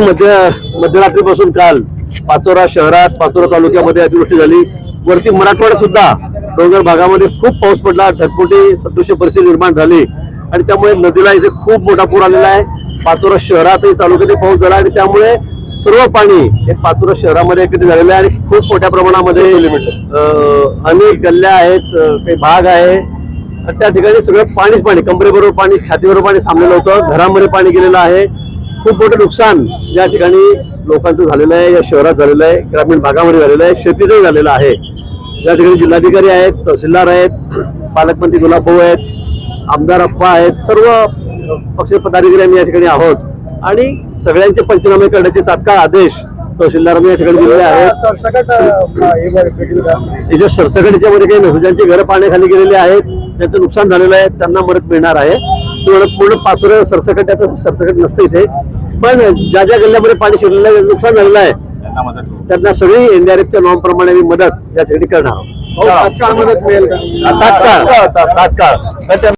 मध्य मध्यरात्रीपासून काल पाचोरा शहरात पाचोरा तालुक्यामध्ये अतिवृष्टी झाली. वरती मराठवाड्यात सुद्धा डोंगर भागामध्ये खूप पाऊस पडला. ढगफुटी सदृश्य परिस्थिती निर्माण झाली. आणि त्यामुळे नदीला इथे खूप मोठा पूर आलेला आहे. पाचोरा शहरातही तालुक्यातही पाऊस झाला आणि त्यामुळे सर्व पाणी हे पाचोरा शहरामध्ये एकत्रित झालेलं आहे आणि खूप मोठ्या प्रमाणामध्ये अनेक गल्ल्या आहेत काही भाग आहे. त्या ठिकाणी सगळं पाणीच पाणी कमरेबरोबर पाणी छातीबरोबर पाणी थांबलेलं होतं. घरामध्ये पाणी गेलेलं आहे. खूप मोठं नुकसान या ठिकाणी लोकांचं झालेलं आहे या शहरात झालेलं आहे ग्रामीण भागामध्ये झालेलं आहे शेतीचंही झालेलं आहे. या ठिकाणी जिल्हाधिकारी आहेत तहसीलदार आहेत पालकमंत्री गुलाब भाऊ आहेत आमदार अप्पा आहेत सर्व पक्ष पदाधिकारी आम्ही या ठिकाणी आहोत. आणि सगळ्यांचे पंचनामे करण्याचे तात्काळ आदेश तहसीलदारांनी या ठिकाणी दिलेले आहेत. याच्या सरसकटीच्या मध्ये काही नसतं ज्यांची घरं पाण्याखाली गेलेली आहेत त्यांचं नुकसान झालेलं आहे त्यांना मदत मिळणार आहे. पूर्ण पूर्ण पाचोऱ्या सरसकट आता सरसकट नसतं इथे. पण ज्या ज्या गल्ल्यामध्ये पाणी शिरलेलं आहे नुकसान झालेलं आहे त्यांना सगळी एनडीआरएफच्या नॉर्म प्रमाणे आम्ही मदत या ठिकाणी करणार आहोत. तात्काळ मदत मिळेल तात्काळ. तात्काळ.